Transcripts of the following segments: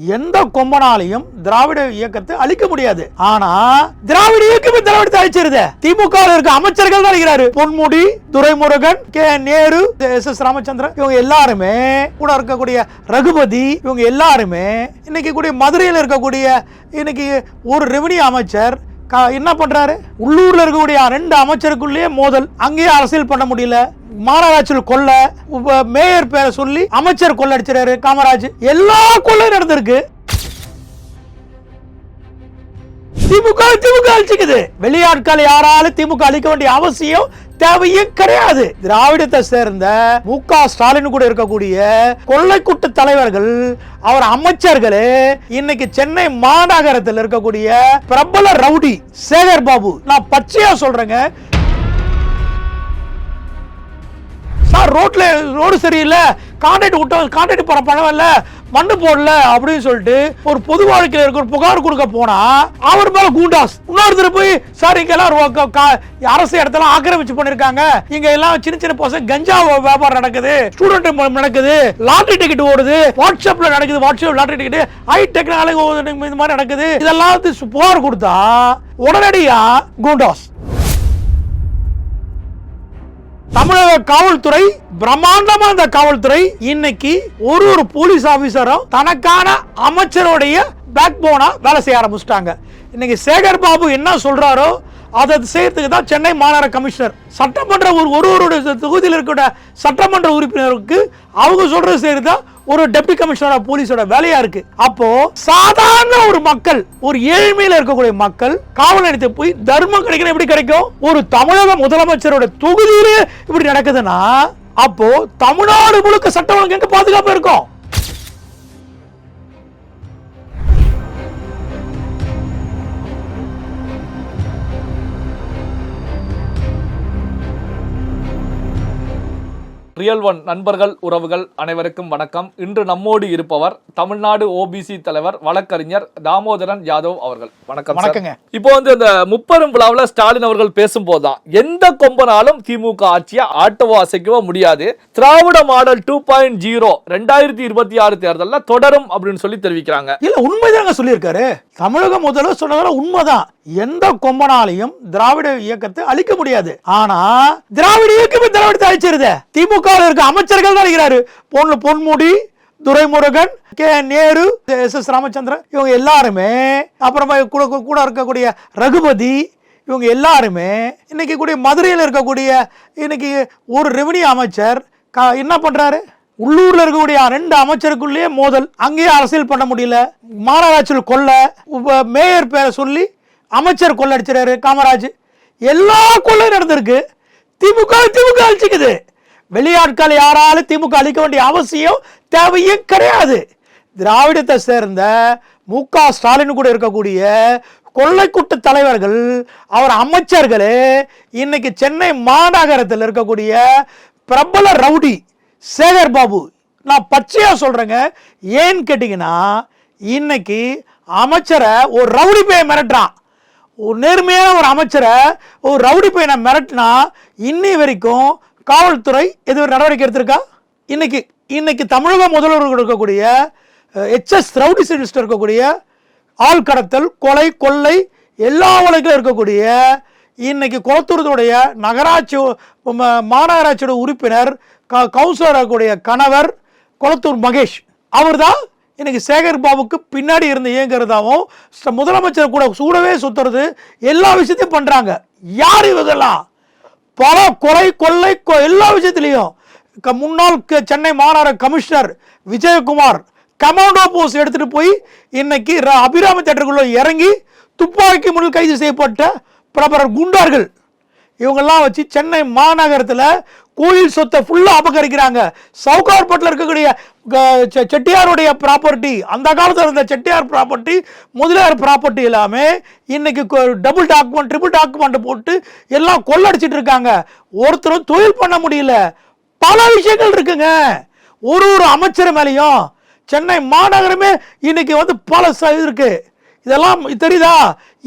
எந்த கொம்பனாலையும் திராவிட இயக்கத்தை அழிக்க முடியாது. ஆனா திராவிட இயக்கமே திராவிடத்தை அழிச்சிருது. திமுக இருக்க அமைச்சர்கள் தான் அழிக்கிறாரு. Ponmudi Duraimurugan K. Nehru S. S. Ramachandran இவங்க எல்லாருமே கூட இருக்கக்கூடிய ரகுபதி இவங்க எல்லாருமே இன்னைக்கு கூடிய மதுரையில் இருக்கக்கூடிய இன்னைக்கு ஒரு ரெவன்யூ அமைச்சர் என்ன பண்றாரு? உள்ளூர்ல இருக்கக்கூடிய ரெண்டு அமைச்சருக்குள்ளேயே மோதல். அங்கேயே அரசியல் பண்ண முடியல. மாநகராட்சியில் கொள்ள மேயர் பேரை சொல்லி அமைச்சர் கொள்ளடிச்சிறாரு காமராஜ். எல்லா கொள்ளையும் நடந்திருக்கு. திமுக திமுக அழிச்சுக்குது. வெளியாட்களை யாராலும் திமுக அழிக்க வேண்டிய அவசியம் தேவையும் கிடையாது. திராவிடத்தை சேர்ந்த மு க ஸ்டாலின் கூட இருக்கக்கூடிய கொள்ளைக்கூட்டு தலைவர்கள் அவர் அமைச்சர்களே இன்னைக்கு சென்னை மாநகரத்தில் இருக்கக்கூடிய பிரபல ரவுடி சேகர் பாபு. நான் பச்சையா சொல்றேங்க. சார் ரோட்ல ரோடு சரியில்லை. கான்ட்ராக்ட் விட்டோம் கான்ட்ராக்ட் போற பணம் இல்ல. மண்ணு போடல அப்படின்னு சொல்லிட்டு ஒரு பொது வாழ்க்கையில் இருக்க ஒரு புகார் கொடுக்க போனா அவர் மேல கூண்டாஸ். இன்னொருத்தர் போய் சார் இங்க எல்லாம் அரசு இடத்துல ஆக்கிரமிச்சு பண்ணிருக்காங்க. இங்க எல்லாம் சின்ன சின்ன பசங்க கஞ்சா வியாபாரம் நடக்குது. ஸ்டூடெண்ட் நடக்குது. லாட்டரி டிக்கெட் ஓடுது. வாட்ஸ்அப்ல நடக்குது. WhatsApp lottery ticket high technology இந்த மாதிரி நடக்குது. இதெல்லாம் புகார் கொடுத்தா உடனடியா கூண்டாஸ். தமிழக காவல்துறை பிரம்மாண்டமா இந்த காவல்துறை இன்னைக்கு ஒரு ஒரு போலீஸ் ஆபீசரும் தனக்கான அமைச்சருடைய பேக் போனா வேலை செய்ய ஆரம்பிச்சிட்டாங்க. இன்னைக்கு சேகர் பாபு என்ன சொல்றாரோ அதை செய்யறதுக்கு தான் சென்னை மாநகர கமிஷனர். சட்டமன்ற ஒரு ஒரு ஒரு தொகுதியில் இருக்கிற சட்டமன்ற உறுப்பினருக்கு அவங்க சொல்றது செய்யறது தான் ஒரு டெப்டி கமிஷனரோட போலீஸோட வேலையா இருக்கு. அப்போ சாதாரண ஒரு மக்கள் ஒரு ஏழ்மையில இருக்கக்கூடிய மக்கள் காவல் நிலையத்தை போய் தர்மம் கிடைக்கணும் எப்படி கிடைக்கும்? ஒரு தமிழக முதலமைச்சரோட தொகுதியிலே இப்படி நடக்குதுன்னா அப்போ தமிழ்நாடு முழுக்க சட்டம் ஒழுங்கு எங்க பாதுகாப்பு இருக்கும்? ரியல் ஒன் நண்பர்கள் உறவுகள் அனைவருக்கும் வணக்கம். இன்று நம்மோடு இருப்பவர் தமிழ்நாடு ஓபிசி தலைவர் வழக்கறிஞர் தாமோதரன் யாதவ் அவர்கள். வணக்கம். வணக்கங்க. இப்போ வந்து இந்த முப்பெரும் விழாவில் ஸ்டாலின் அவர்கள் பேசும்போதுதான் எந்த கொம்பனாலும் திமுக ஆட்சியை ஆட்டவோ அசைக்கவோ முடியாது. Dravida model two point zero ரெண்டாயிரத்தி இருபத்தி ஆறு தேர்தலில் தொடரும் அப்படின்னு சொல்லி தெரிவிக்கிறாங்க. இல்ல உண்மைதாங்க சொல்லியிருக்காரு. தமிழக முதல்வர் சொன்னதெல்லாம் உண்மைதான். எந்த கொம்பனாலையும் திராவிட இயக்கத்தை அழிக்க முடியாது. ஆனா திராவிட இயக்கமே திராவிடத்தை அழிச்சிருது. திமுக இருக்க அமைச்சர்கள் தான் அழிக்கிறாரு. பொண்ணு Ponmudi Duraimurugan K. Nehru S. S. Ramachandran இவங்க எல்லாருமே அப்புறமா கூட கூட இருக்கக்கூடிய ரகுபதி இவங்க எல்லாருமே இன்னைக்கு கூடிய மதுரையில் இருக்கக்கூடிய இன்னைக்கு ஒரு ரெவன்யூ அமைச்சர் க- என்ன பண்ணுறாரு உள்ளூர்ல இருக்கக்கூடிய ரெண்டு அமைச்சருக்குள்ளேயே மோதல். அங்கேயே அரசியல் பண்ண முடியல. மாநகராட்சியில் கொல்ல மேயர் பேரை சொல்லி அமைச்சர் கொள்ளடிச்சிடாரு காமராஜ். எல்லா கொள்ளையும் நடந்திருக்கு. திமுக திமுக அழிச்சுக்குது. வெளியாட்கள் யாராலும் திமுக அழிக்க வேண்டிய அவசியம் தேவையும் கிடையாது. திராவிடத்தை சேர்ந்த மு க ஸ்டாலின் கூட இருக்கக்கூடிய கொள்ளைக்கூட்டு தலைவர்கள் அவர் அமைச்சர்களே இன்னைக்கு சென்னை மாநகரத்தில் இருக்கக்கூடிய பிரபல ரவுடி சேகர் பாபு நான் பச்சையாக சொல்கிறேங்க ஏன்னு கேட்டிங்கன்னா இன்னைக்கு அமைச்சரை ஒரு ரவுடி பையன் மிரட்டுறான். ஒரு நேர்மையான ஒரு அமைச்சரை ஒரு ரவுடி பையனை மிரட்டினா இன்னி வரைக்கும் காவல்துறை எதுவும் நடவடிக்கை எடுத்திருக்கா? இன்னைக்கு இன்னைக்கு தமிழக முதல்வர்கள் இருக்கக்கூடிய எச்எஸ் ரவுடி சீனிஸ்டர் இருக்கக்கூடிய ஆள் கடத்தல் கொலை கொள்ளை எல்லா உலகிலும் இருக்கக்கூடிய இன்னைக்கு குளத்தூரத்துடைய நகராட்சி மாநகராட்சியோட உறுப்பினர் க- கவுன்சிலராகக்கூடிய கணவர் குளத்தூர் மகேஷ். அவர்தான் இன்னைக்கு சேகர் பாபுக்கு பின்னாடி இருந்து இயங்குறதாவும் முதலமைச்சர் கூட சூடவே சுத்துறது எல்லா விஷயத்தையும் பண்ணுறாங்க யார் இவங்கெல்லாம் பல கொலை கொள்ளை கொ- எல்லா விஷயத்துலையும். க- முன்னாள் க- சென்னை மாநகர கமிஷனர் விஜயகுமார் கமாண்டோ போஸ் எடுத்துகிட்டு போய் இன்னைக்கு அபிராமி தேட்டருக்குள்ளே இறங்கி துப்பாக்கி முன்னில் கைது செய்யப்பட்ட பிரபல குண்டார்கள். இவங்கெல்லாம் வச்சு சென்னை மாநகரத்தில் கோயில் சொத்தை ஃபுல்லாக அபகரிக்கிறாங்க. சவுகார்பட்டில் இருக்கக்கூடிய க- செ- செட்டியாருடைய ப்ராப்பர்ட்டி அந்த காலத்தில் இருந்த செட்டியார் ப்ராப்பர்ட்டி முதலியார் ப்ராப்பர்ட்டி எல்லாமே இன்னைக்கு டபுள் டாக்குமெண்ட் ட்ரிபிள் டாக்குமெண்ட் போட்டு எல்லாம் கொள்ளடிச்சிட்டு இருக்காங்க. ஒருத்தரும் தொழில் பண்ண முடியல. பல விஷயங்கள் இருக்குங்க. ஒரு ஒரு அமைச்சர் மேலேயும் சென்னை மாநகரமே இன்னைக்கு வந்து பல ச- இது இருக்குது இதெல்லாம் தெரியுதா?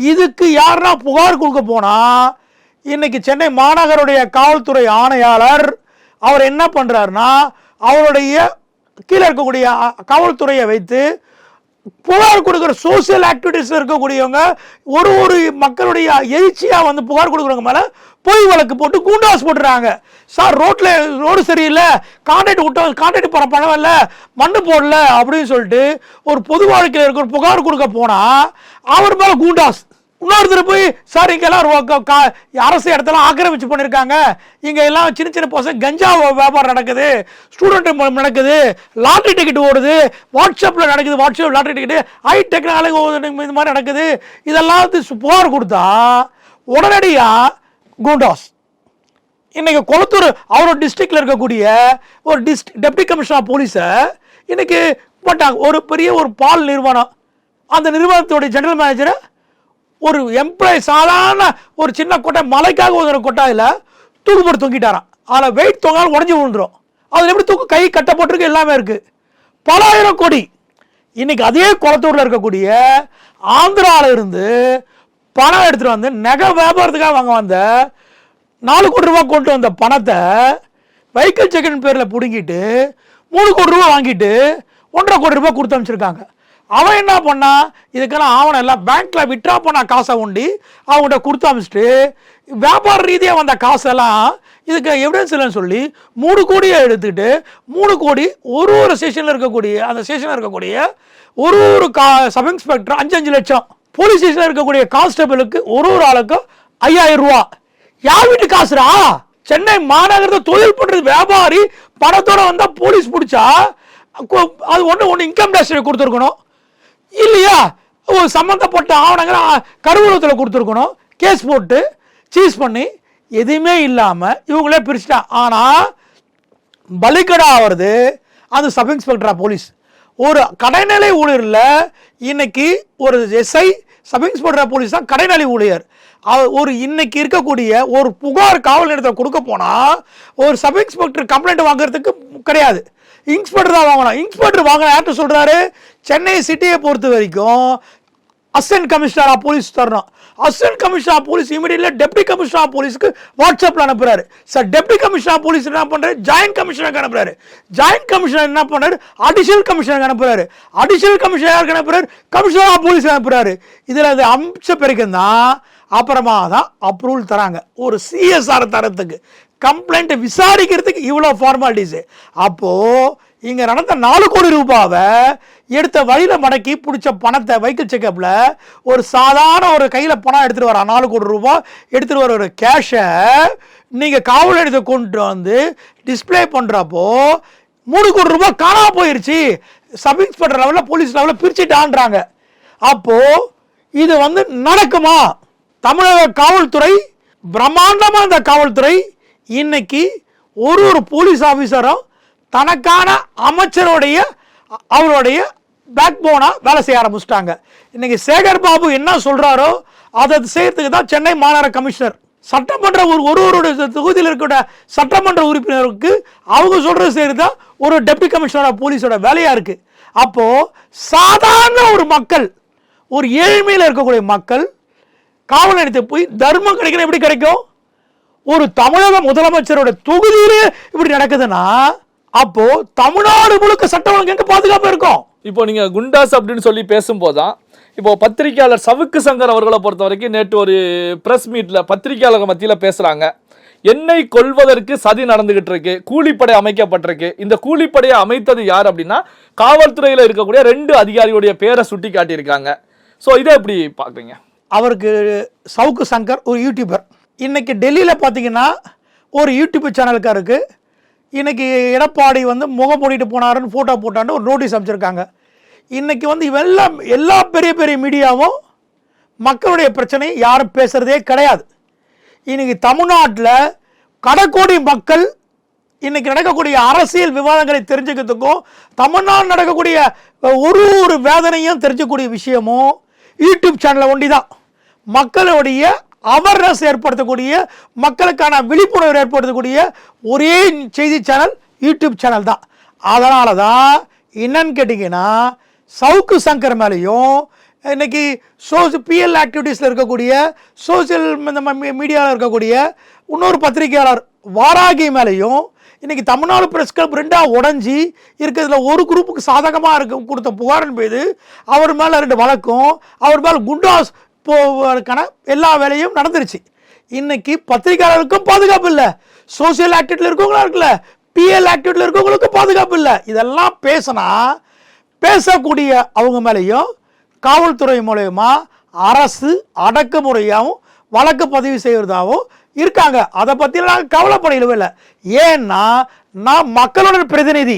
இதுக்கு யாருன்னா புகார் கொடுக்க போனால் இன்னைக்கு சென்னை மாநகருடைய காவல்துறை ஆணையாளர் அவர் என்ன பண்ணுறாருன்னா அவருடைய கீழே இருக்கக்கூடிய காவல்துறையை வைத்து புகார் கொடுக்குற சோசியல் ஆக்டிவிட்டிஸில் இருக்கக்கூடியவங்க ஒரு ஒரு மக்களுடைய எழுச்சியாக வந்து புகார் கொடுக்குறவங்க மேலே பொய் வழக்கு போட்டு கூண்டாஸ் போட்டுறாங்க. சார் ரோட்டில் ரோடு சரியில்லை கான்ட்ராக்ட் விட்டோம் கான்ட்ராக்ட் போகிற பணம் இல்லை மண்ணு போடல அப்படின்னு சொல்லிட்டு ஒரு பொது வாழ்க்கையில் இருக்கிற ஒரு புகார் கொடுக்க போனால் அவர் மேலே கூண்டாஸ். இன்னொருத்தர் போய் சார் இங்கெல்லாம் கா- அரசு இடத்தெல்லாம் ஆக்கிரமிச்சு பண்ணியிருக்காங்க இங்கே எல்லாம் சின்ன சின்ன பசங்க கஞ்சா வியாபாரம் நடக்குது. ஸ்டூடெண்ட் நடக்குது. லாட்ரி டிக்கெட் ஓடுது. வாட்ஸ்அப்பில் நடக்குது. WhatsApp lottery ticket high technology இந்த மாதிரி நடக்குது. இதெல்லாம் வந்து சு- புகார் கொடுத்தா உடனடியாக குண்டாஸ். இன்றைக்கி கொளத்தூர் அவரோட டிஸ்ட்ரிக்டில் இருக்கக்கூடிய ஒரு டிஸ்ட் டெப்டி கமிஷனர் போலீஸை இன்றைக்கி போட்டாங்க. ஒரு பெரிய ஒரு பால் நிறுவனம். அந்த நிறுவனத்தோட ஜெனரல் மேனேஜரை ஒரு எம்ப்ளாய் சாதாரண ஒரு சின்ன கொட்டை மலைக்காக ஒரு கொட்டாயில் தூக்கு போட்டு தொங்கிட்டாராம். அதில் வெயிட் தொங்காலும் உடஞ்சி விழுந்துரும். அதில் எப்படி தூக்கு கை கட்டப்பட்டிருக்கு எல்லாமே இருக்குது பல ஆயிரம் கோடி. இன்றைக்கி அதே குளத்தூரில் இருக்கக்கூடிய ஆந்திராவில் இருந்து பணம் எடுத்துகிட்டு வந்து நகை வியாபாரத்துக்காக வாங்க வந்த நாலு கோடி ரூபா கொண்டு வந்த பணத்தை வெஹிக்கிள் செகண்ட் பேரில் பிடுங்கிட்டு மூணு கோடி ரூபா வாங்கிட்டு ஒன்றரை கோடி ரூபா கொடுத்து அமைச்சிருக்காங்க அவன் என்ன பண்ணா? இதுக்கெல்லாம் ஆவணம் எல்லாம் பேங்க்ல விட்ரா பண்ண காசை உண்டி அவங்ககிட்ட கொடுத்து அமிச்சிட்டு வியாபார ரீதியாக வந்த காசெல்லாம் இதுக்கு எவிடன்ஸ் இல்லைன்னு சொல்லி மூணு கோடியை எடுத்துக்கிட்டு மூணு கோடி ஒரு ஒரு ஸ்டேஷனில் இருக்கக்கூடிய அந்த ஸ்டேஷனில் இருக்கக்கூடிய ஒரு ஒரு கா சப் இன்ஸ்பெக்டர் அஞ்சு அஞ்சு லட்சம் போலீஸ் ஸ்டேஷனில் இருக்கக்கூடிய கான்ஸ்டபிளுக்கு ஒரு ஒரு ஆளுக்கும் ஐயாயிரம் ரூபா. யார் வீட்டு காசுடா? சென்னை மாநகரத்தை தொழில் பண்ணுறது வியாபாரி பணத்தோட வந்தால் போலீஸ் பிடிச்சா அது ஒன்று ஒன்று இன்கம் டேக்ஸ் கொடுத்துருக்கணும். இல்லையா? ஒரு சம்மந்தப்பட்ட ஆவணங்களை கருவூலத்தில் கொடுத்துருக்கணும். கேஸ் போட்டு சீஸ் பண்ணி எதுவுமே இல்லாமல் இவங்களே பிரிச்சுட்டா. ஆனால் பலிக்கடா ஆகிறது அது சப் இன்ஸ்பெக்டரா போலீஸ். ஒரு கடைநிலை ஊழியரில் இன்னைக்கு ஒரு எஸ்ஐ சப் இன்ஸ்பெக்டர் போலீஸ் தான் கடைநிலை ஊழியர். அவ- ஒரு இன்னைக்கு இருக்கக்கூடிய ஒரு புகார் காவல் நிலையத்தை கொடுக்க போனால் ஒரு சப் இன்ஸ்பெக்டர் கம்ப்ளைண்ட் வாங்குறதுக்கு கிடையாது. இன்ஸ்பெக்டர் தான் வாங்கணும். இன்ஸ்பெக்டர் வாங்கின யார்கிட்ட சொல்கிறாரு சென்னை சிட்டியை பொறுத்த வரைக்கும் அசிஸ்டன்ட் கமிஷனர் ஆஃப் போலீஸ் தரணும். அசிஸ்டன்ட் கமிஷனர் ஆஃப் போலீஸ் இமீடியட்ல டெப்டி கமிஷனர் ஆஃப் போலீஸ்க்கு வாட்ஸ்அப்பில் அனுப்புறாரு. Sir deputy commissioner of police என்ன பண்ணுறாரு ஜாயின்ட் கமிஷனருக்கு அனுப்புறாரு. ஜாயின்ட் கமிஷனர் என்ன பண்றாரு? அடிஷனல் கமிஷனருக்கு அனுப்புறாரு. அடிஷனல் கமிஷனர் யாருக்கு அனுப்புறாரு? கமிஷனர் ஆஃப் போலீஸ் அனுப்புறாரு. இதில் அது அம்ச பிறகு தான் அப்புறமா தான் அப்ரூவல் தராங்க. ஒரு சிஎஸ்ஆர் தரத்துக்கு. கம்ப்ளைண்ட் விசாரிக்கிறதுக்கு இவ்வளோ ஃபார்மாலிட்டிஸு அப்போ இங்கே நடந்த நாலு கோடி ரூபாவை எடுத்த வழியில் மடக்கி பிடிச்ச பணத்தை வைக்கல் செக்கப்பில் ஒரு சாதாரண ஒரு கையில் பணம் எடுத்துகிட்டு வரான். நாலு கோடி ரூபாய் எடுத்துகிட்டு வர ஒரு கேஷை நீங்கள் காவல் நிலையத்தை கொண்டு வந்து டிஸ்ப்ளே பண்ணுறப்போ மூணு கோடி ரூபா காணாம போயிடுச்சு சப் இன்ஸ்பெக்டர் லெவலில் போலீஸ் லெவலில் பிரிச்சுட்டான்றாங்க. அப்போது இது வந்து நடக்குமா? தமிழக காவல்துறை பிரம்மாண்டமாக இந்த காவல்துறை இன்னைக்கு ஒரு ஒரு போலீஸ் ஆஃபீஸரும் தனக்கான அமைச்சருடைய அவருடைய பேக் போனாக வேலை செய்ய ஆரம்பிச்சிட்டாங்க. இன்னைக்கு சேகர் பாபு என்ன சொல்கிறாரோ அதை செய்யறதுக்கு தான் சென்னை மாநகர கமிஷனர். சட்டமன்ற ஒரு ஒரு ஒரு தொகுதியில் இருக்கிற சட்டமன்ற உறுப்பினருக்கு அவங்க சொல்கிறது செய்கிறது தான் ஒரு டெப்டி கமிஷனரோட போலீஸோட வேலையாக இருக்குது அப்போது சாதாரண ஒரு மக்கள் ஒரு ஏழ்மையில் இருக்கக்கூடிய மக்கள் காவல் நிலையத்தை போய் தர்மம் கிடைக்கணும் எப்படி கிடைக்கும்? ஒரு தமிழக முதலமைச்சரோட தொகுதியிலே இப்படி நடக்குதுன்னா அப்போ தமிழ்நாடு முழுக்க சட்டம் ஒழுங்கு எங்க பாதுகாப்பு இருக்கும்? இப்போ நீங்க குண்டாஸ் அப்படின்னு சொல்லி பேசும்போதுதான் இப்போ பத்திரிகையாளர் சவுக்கு சங்கர் அவர்களை பொறுத்த வரைக்கும் நேற்று ஒரு பிரஸ் மீட்ல பத்திரிகையாளர் மத்தியில பேசுறாங்க. எண்ணெய் கொள்வதற்கு சதி நடந்துகிட்டு இருக்கு கூலிப்படை அமைக்கப்பட்டிருக்கு. இந்த கூலிப்படையை அமைத்தது யார் அப்படின்னா காவல்துறையில இருக்கக்கூடிய ரெண்டு அதிகாரிகளுடைய பேரை சுட்டி காட்டியிருக்காங்க ஸோ இதை எப்படி பாக்குறீங்க அவருக்கு சவுக்கு சங்கர் ஒரு யூடியூபர் இன்றைக்கி டெல்லியில் பார்த்தீங்கன்னா ஒரு யூடியூப் சேனலுக்காருக்கு இன்றைக்கி எடப்பாடி வந்து முகம் மூடிட்டு போனாருன்னு ஃபோட்டோ போட்டான்னு ஒரு நோட்டீஸ் அமைச்சிருக்காங்க இன்றைக்கி வந்து இவெல்லாம் எல்லா பெரிய பெரிய மீடியாவும் மக்களுடைய பிரச்சனை யாரும் பேசுகிறதே கிடையாது. இன்னைக்கு தமிழ்நாட்டில் கடைக்கோடி மக்கள் இன்றைக்கி நடக்கக்கூடிய அரசியல் விவாதங்களை தெரிஞ்சுக்கிறதுக்கும் தமிழ்நாடு நடக்கக்கூடிய ஒரு ஒரு வேதனையும் தெரிஞ்சக்கூடிய விஷயமும் யூடியூப் சேனலை ஒண்டி தான் மக்களுடைய அவேர்னஸ் ஏற்படுத்தக்கூடிய மக்களுக்கான விழிப்புணர்வு ஏற்படுத்தக்கூடிய ஒரே செய்தி சேனல் யூடியூப் சேனல் தான். அதனால தான் என்னன்னு கேட்டிங்கன்னா சவுக்கு சங்கர் மேலேயும் இன்றைக்கி சோசி பிஎல் ஆக்டிவிட்டீஸில் இருக்கக்கூடிய சோசியல் இந்த மீடியாவில் இருக்கக்கூடிய இன்னொரு பத்திரிகையாளர் வாராகி மேலேயும் இன்றைக்கி தமிழ்நாடு ப்ரெஸ் கிளப் ரெண்டாக உடஞ்சி இருக்கிறதுல ஒரு குரூப்புக்கு சாதகமாக இருக்க கொடுத்த புகாரின் மீது அவர் மேலே ரெண்டு வழக்கும் அவர் மேலே குண்டாஸ் போவதற்கான எல்லா வேலையும் நடந்துருச்சு. இன்னைக்கு பத்திரிகையாளருக்கும் பாதுகாப்பு இல்லை. சோசியல் ஆக்டிவிட்டியில் இருக்கவங்களா இருக்குல்ல பிஎல் ஆக்டிவிட்டியில் இருக்கவங்களுக்கும் பாதுகாப்பு இல்லை. இதெல்லாம் பேசினா பேசக்கூடிய அவங்க மேலேயும் காவல்துறை மூலயமா அரசு அடக்குமுறையாகவும் வழக்கு பதிவு செய்கிறதாகவும் இருக்காங்க. அதை பற்றி நாங்கள் கவலைப்படையிலவே இல்லை. ஏன்னா நான் மக்களுடன் பிரதிநிதி.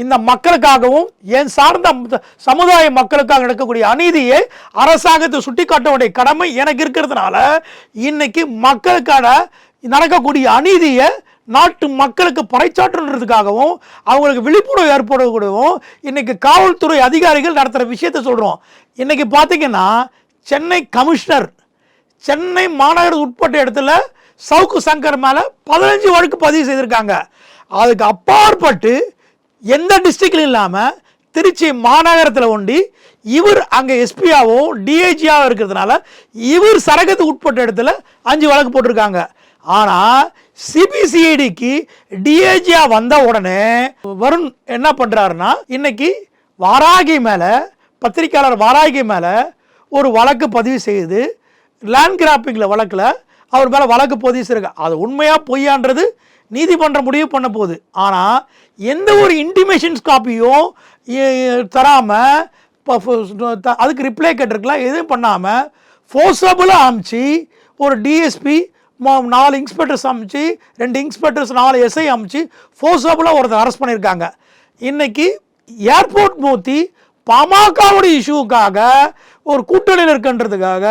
இந்த மக்களுக்காகவும் என் சார்ந்த சமுதாய மக்களுக்காக நடக்கக்கூடிய அநீதியை அரசாங்கத்தை சுட்டிக்காட்ட வேண்டிய கடமை எனக்கு இருக்கிறதுனால இன்னைக்கு மக்களுக்கான நடக்கக்கூடிய அநீதியை நாட்டு மக்களுக்கு பறைச்சாற்றுன்றதுக்காகவும் அவங்களுக்கு விழிப்புணர்வு ஏற்படக்கூடவும் இன்னைக்கு காவல்துறை அதிகாரிகள் நடத்துகிற விஷயத்தை சொல்கிறோம் இன்னைக்கு பார்த்தீங்கன்னா சென்னை கமிஷனர் சென்னை மாநகர உட்பட்ட இடத்துல சவுக்கு சங்கர் மேலே பதினஞ்சு வழக்கு பதிவு செய்திருக்காங்க. அதுக்கு அப்பாற்பட்டு எந்த டிஸ்ட்ரிக்ட்லையும் இல்லாமல் திருச்சி மாநகரத்தில் ஒண்டி இவர் அங்கே எஸ்பியாகவும் டிஐஜியாகவும் இருக்கிறதுனால இவர் சரகத்துக்கு உட்பட்ட இடத்துல அஞ்சு வழக்கு போட்டிருக்காங்க. ஆனால் சிபிசிஐடிக்கு டிஐஜியா வந்த உடனே வருண் என்ன பண்ணுறாருன்னா இன்னைக்கு வாராகி மேலே பத்திரிக்கையாளர் வாராகி மேலே ஒரு வழக்கு பதிவு செய்து லேண்ட் கிராப்பிங்கில் வழக்கில் அவர் மேலே வழக்கு பதிவு செய்யிருக்க அது உண்மையாக பொய்யான்றது நீதிமன்றம் முடிவு பண்ண போகுது. ஆனால் எந்த ஒரு இன்டிமேஷன்ஸ் காப்பியும் தராமல் அதுக்கு ரிப்ளை கேட்டிருக்கலாம். எதுவும் பண்ணாமல் ஃபோர்ஸபுளாக அமிச்சு ஒரு டிஎஸ்பி நாலு இன்ஸ்பெக்டர்ஸ் அமிச்சு ரெண்டு இன்ஸ்பெக்டர்ஸ் நாலு எஸ்ஐ அமைச்சு ஃபோர்ஸபுளாக ஒருத்தர் அரெஸ்ட் பண்ணியிருக்காங்க. இன்றைக்கி ஏர்போர்ட் மூத்தி பாமகவுடைய இஷ்யூக்காக ஒரு கூட்டணியில் இருக்கின்றதுக்காக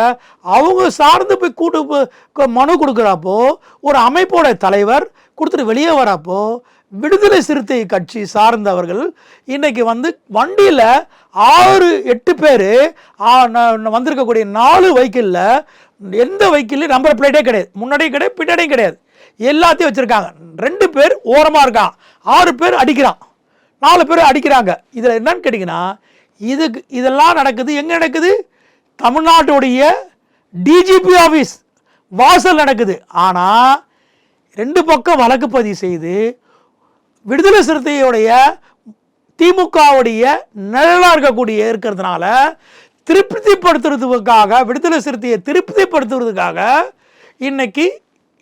அவங்க சார்ந்து போய் கூட்டு மனு கொடுக்குறப்போ ஒரு அமைப்போட தலைவர் கொடுத்துட்டு வெளியே வரப்போ விடுதலை சிறுத்தை கட்சி சார்ந்தவர்கள் இன்றைக்கி வந்து வண்டியில் ஆறு எட்டு பேர் வந்திருக்கக்கூடிய நாலு வைக்கிளில் எந்த வெஹிக்கிள்லையும் நம்பர் பிளேட்டே கிடையாது. முன்னாடியும் கிடையாது பின்னாடியும் கிடையாது. எல்லாத்தையும் வச்சுருக்காங்க. ரெண்டு பேர் ஓரமாக இருக்கான் ஆறு பேர் அடிக்கிறான். நாலு பேர் அடிக்கிறாங்க. இதில் என்னன்னு கேட்டிங்கன்னா இதுக்கு இதெல்லாம் நடக்குது. எங்கே நடக்குது? தமிழ்நாட்டுடைய டிஜிபி ஆஃபீஸ் வாசல் நடக்குது. ஆனால் ரெண்டு பக்கம் வழக்கு பதிவு செய்து விடுதலை சிறுத்தையுடைய திமுகவுடைய நிழலாக இருக்கக்கூடிய இருக்கிறதுனால திருப்திப்படுத்துறதுக்காக விடுதலை சிறுத்தையை திருப்திப்படுத்துறதுக்காக இன்னைக்கு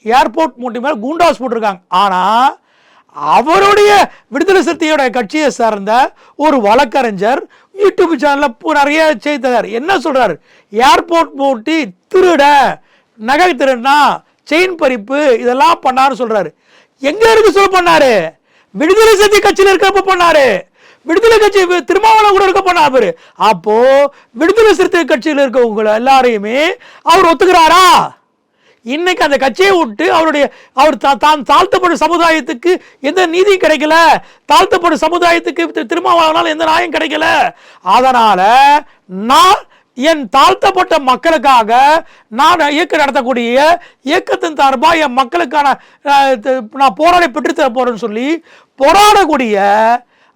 ஏர்போர்ட் மூட்டி மேலே கூண்டாஸ் போட்டிருக்காங்க. ஆனால் அவருடைய விடுதலை சிறுத்தையோட கட்சியை சார்ந்த ஒரு வழக்கறிஞர் யூடியூப் சேனலில் நிறைய செய்தி செய்தார் என்ன சொல்கிறார் ஏர்போர்ட் போட்டி திருட நகை திருடனா செயின் பறிப்பு இதெல்லாம் பண்ணாருன்னு சொல்கிறாரு எங்கே இருக்கு சொல்ல பண்ணாரு? விடுதலை சக்தி கட்சியில் இருக்கப்ப பண்ணாரு. விடுதலை கட்சி திருமாவளவன் கூட இருக்க பண்ணாரு அவரு. அப்போ விடுதலை சிறுத்தை கட்சியில் இருக்கவங்க எல்லாரையுமே அவர் ஒத்துக்கிறாரா? இன்னைக்கு அந்த கட்சியை விட்டு அவருடைய அவர் தான் தாழ்த்தப்படும் சமுதாயத்துக்கு எந்த நீதியும் கிடைக்கல. தாழ்த்தப்படும் சமுதாயத்துக்கு திருமாவளவனால் எந்த நியாயம் கிடைக்கல. அதனால நான் என் தாழ்த்தப்பட்ட மக்களுக்காக நான் இயக்கம் நடத்தக்கூடிய இயக்கத்தின் சார்பாக என் மக்களுக்கான நான் போராடி பெற்றுத்தர போறேன்னு சொல்லி போராடக்கூடிய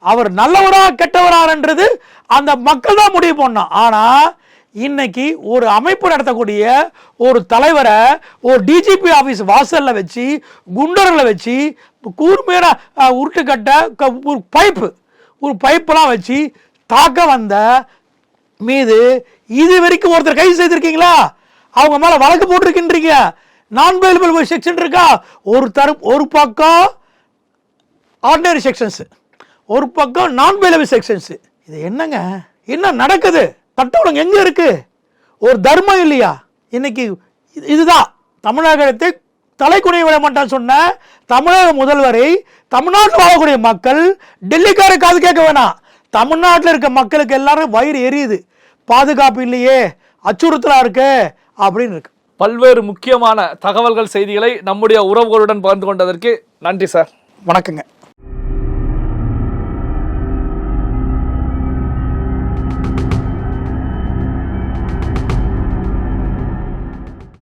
அவர் நல்லவரா கெட்டவரான்றது அந்த மக்கள் தான் முடிவு பண்ணோம் ஆனால் இன்னைக்கு ஒரு அமைப்பு நடத்தக்கூடிய ஒரு தலைவரை ஒரு டிஜிபி ஆஃபீஸ் வாசல்ல வச்சு குண்டர்களை வச்சு கூர்மையான அஹ், உருட்டுக்கட்ட க- ஒரு பைப்பு ஒரு பைப்பெல்லாம் வச்சு தாக்க வந்த மீது இது வரைக்கும் ஒருத்தர் கைது செய்திருக்கீங்களா? அவங்க மேலே வழக்கு போட்டிருக்கின்றீங்க. நான் பெயிலபிள் செக்ஷன் இருக்கா? ஒரு தரு ஒரு பக்கம் ஆர்டினரி செக்ஷன்ஸு ஒரு பக்கம் நான் பெயிலபிள் செக்ஷன்ஸு இது என்னங்க? என்ன நடக்குது? சட்ட ஒழுங்கு எங்க இருக்கு? ஒரு தர்மம் இல்லையா? இன்னைக்கு இது- இதுதான். தமிழகத்தை தலைக்குனிய விட மாட்டான்னு சொன்ன தமிழக முதல்வரை தமிழ்நாட்டில் வாழக்கூடிய மக்கள் டெல்லிக்கார காது கேட்க வேணாம். தமிழ்நாட்டில் இருக்க மக்களுக்கு எல்லாரும் வயிறு எரியுது. பாதுகாப்பு இல்லையே அச்சுறுத்தலா இருக்கு அப்படின்னு இருக்கு. பல்வேறு முக்கியமான தகவல்கள் செய்திகளை நம்முடைய உறவுகளுடன் பகிர்ந்து கொண்டதற்கு நன்றி சார். வணக்கங்க.